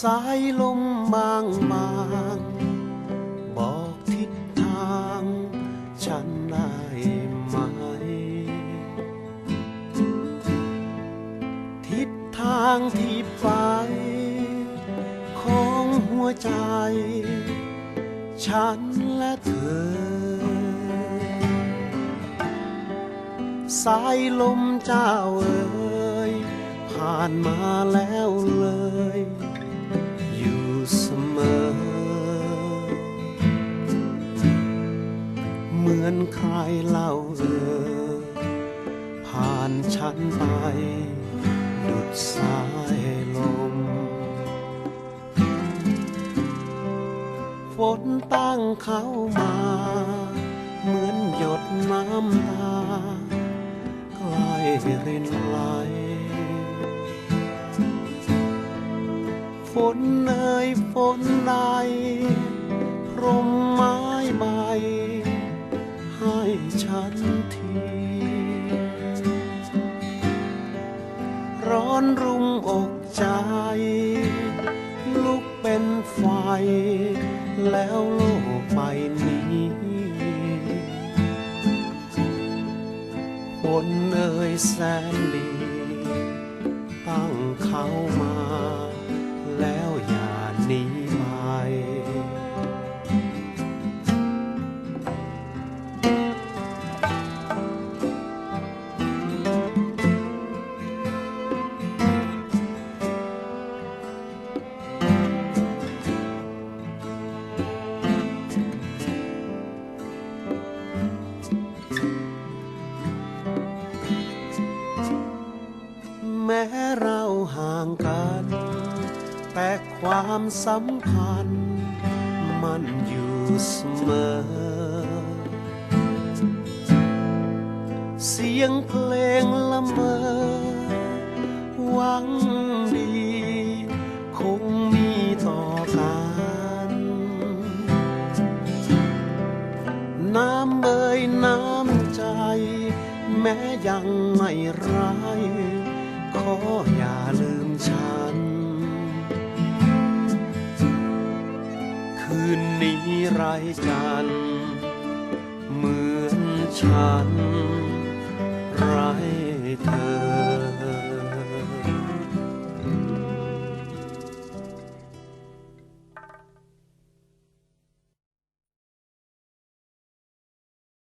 สายลมบางบางบอกทิศทางฉันได้ไหม ทิศทางที่ไป ของหัวใจ ฉันและเธอ สายลมเจ้าเอ๋ยผ่านมาแล้วเลย ใครเล่าเออผ่านฉันไป ดุดสายลม ฝนตั้งเข้ามา เหมือนหยดน้ำตาใกล้รินไหลฝนเอ่ยฝนใดพรมไม้ใบ ฉันที ร้อนรุ่มอกใจ ลุกเป็นไฟ แล้วโลกใบนี้ฝนเอ่ยแสนดี ตั้งเขามา แต่ความสัมพันธ์ มันอยู่เสมอ เสียงเพลงละเมอหวังดี คงมีต่อกันน้ำเอ่ยน้ำใจ แม้ยังไม่ร้าย ขออย่าลืมฉัน นี้ไรจัน เหมือนฉันไรเธอ